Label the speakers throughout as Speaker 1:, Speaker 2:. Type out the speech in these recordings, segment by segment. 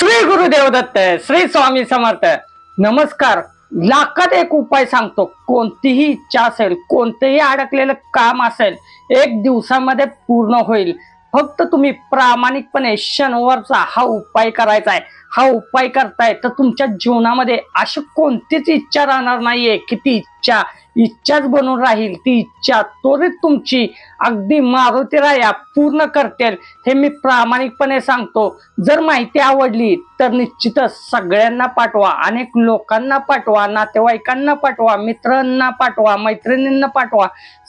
Speaker 1: श्री गुरुदेव दत्त श्री स्वामी समर्थ. नमस्कार. लाखात एक उपाय सांगतो. कोणतीही इच्छा असेल कोणतेही अडकलेलं काम असेल एक दिवसामध्ये पूर्ण होईल. फक्त तुम्ही प्रामाणिकपणे शनिवारचा हा उपाय करायचा आहे. हा उपाय करताय तर तुमच्या जीवनामध्ये अशी कोणतीच इच्छा राहणार नाहीये की ती इच्छा इच्छाच बनून राहील. ती इच्छा त्वरित तुमची अगदी मारुतीराया पूर्ण करतील हे मी प्रामाणिकपणे सांगतो. जर माहिती आवडली तर निश्चितच सगळ्यांना पाठवा अनेक लोकांना पाठवा नातेवाईकांना पाठवा मित्रांना पाठवा मैत्रिणींना पाठवा.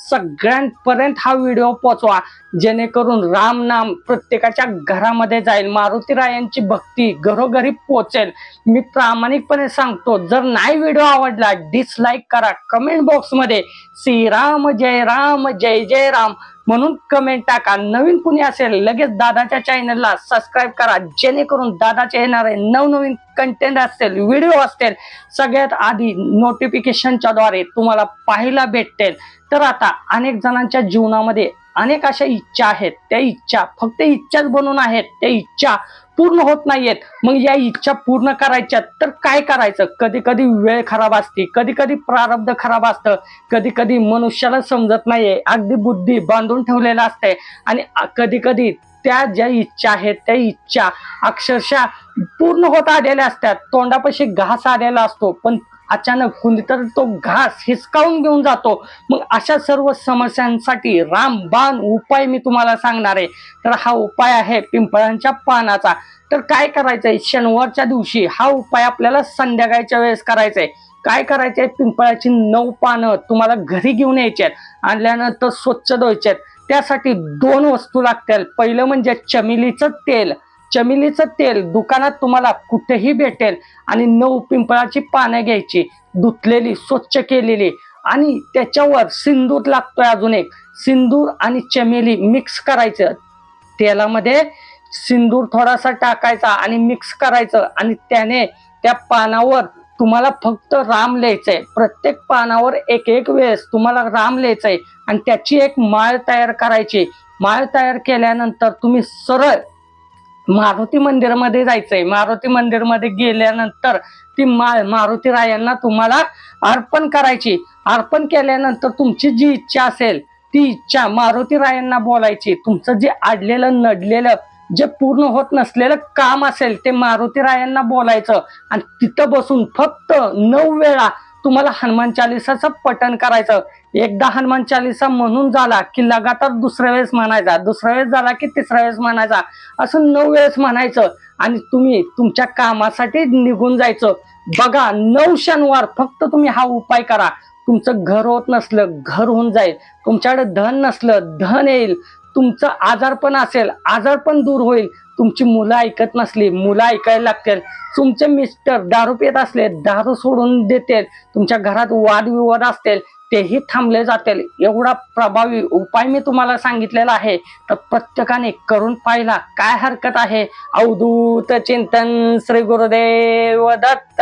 Speaker 1: सगळ्यांपर्यंत हा व्हिडिओ पोचवा. जेणेकरून राम नाम प्रत्येकाच्या घरामध्ये जाईल. मारुतीरायांची भक्ती घरो घरी पोचेल. मी प्रामाणिकपणे सांगतो जर नाही व्हिडिओ आवडला डिसलाईक करा. कमेंट बॉक्समध्ये श्रीराम जय राम जय जय राम म्हणून कमेंट टाका. नवीन कुणी असेल लगेच दादाच्या चॅनलला सबस्क्राईब करा. जेणेकरून दादाचे येणारे नवनवीन कंटेंट असतील व्हिडिओ असतील सगळ्यात आधी नोटिफिकेशनच्या द्वारे तुम्हाला पाहायला भेटतील. तर आता अनेक जणांच्या जीवनामध्ये अनेक अशा इच्छा आहेत. त्या इच्छा फक्त इच्छाच बनून आहेत. त्या इच्छा पूर्ण होत नाहीयेत. मग या इच्छा पूर्ण करायच्या तर काय करायचं? कधी कधी वेळ खराब असते. कधी कधी प्रारब्ध खराब असतं. कधी कधी मनुष्याला समजत नाहीये. अगदी बुद्धी बांधून ठेवलेलं असते आणि कधी कधी त्या ज्या इच्छा आहेत त्या इच्छा अक्षरशः पूर्ण होत आलेल्या असतात. तोंडापाशी घास आलेला असतो पण अचानक कुणीतरी तो घास हिसकावून घेऊन जातो. मग अशा सर्व समस्यांसाठी रामबाण उपाय मी तुम्हाला सांगणार आहे. तर हा उपाय आहे पिंपळांच्या पानाचा. तर काय करायचंय? शनिवारच्या दिवशी हा उपाय आपल्याला संध्याकाळच्या वेळेस करायचा आहे काय करायचंय? पिंपळाची नऊ पानं तुम्हाला घरी घेऊन यायची आहेत. आणल्यानंतर स्वच्छ धुवायचे आहेत. त्यासाठी दोन वस्तू लागतील. पहिलं म्हणजे चमेलीचं तेल. चमेलीचं तेल दुकानात तुम्हाला कुठेही भेटेल आणि नऊ पिंपळाची पानं घ्यायची धुतलेली स्वच्छ केलेली. आणि त्याच्यावर सिंदूर लागतोय अजून एक. सिंदूर आणि चमेली मिक्स करायचं. तेलामध्ये सिंदूर थोडासा टाकायचा आणि मिक्स करायचं आणि त्याने त्या पानावर तुम्हाला फक्त राम लिहायचंय. प्रत्येक पानावर एक एक वेळेस तुम्हाला राम लिहायचंय आणि त्याची एक माळ तयार करायची. माळ तयार केल्यानंतर तुम्ही सरळ मारुती मंदिरामध्ये जायचंय. मारुती मंदिरमध्ये गेल्यानंतर ती माळ मारुती रायांना तुम्हाला अर्पण करायची. अर्पण केल्यानंतर तुमची जी इच्छा असेल ती इच्छा मारुती रायांना बोलायची. तुमचं जे आडलेलं नडलेलं जे पूर्ण होत नसलेलं काम असेल ते मारुती रायांना बोलायचं. आणि तिथं बसून फक्त नऊ वेळा तुम्हाला हनुमान चालिसाचं पठण करायचं. एकदा हनुमान चालिसा म्हणून झाला की लगातार दुसऱ्या वेळेस म्हणायचा. दुसऱ्या वेळेस झाला की तिसऱ्या वेळेस म्हणायचा. असं नऊ वेळेस म्हणायचं. आणि तुम्ही तुमच्या कामासाठी निघून जायचं. बघा नऊ शनिवार फक्त तुम्ही हा उपाय करा. तुमचं घर होत नसलं घर होऊन जाईल. तुमच्याकडे धन नसलं धन येईल. तुमचं आजारपण असेल आजारपण दूर होईल. तुमची मुलं ऐकत नसली मुलं ऐकायला लागतील. तुमचे मिस्टर दारू पित असले दारू सोडून देतील. तुमच्या घरात वादविवाद असतील तेही थांबले जातील. एवढा प्रभावी उपाय मी तुम्हाला सांगितलेला आहे. तर प्रत्येकाने करून पाहिला काय हरकत आहे? अवधूत चिंतन श्री गुरुदेव दत्त.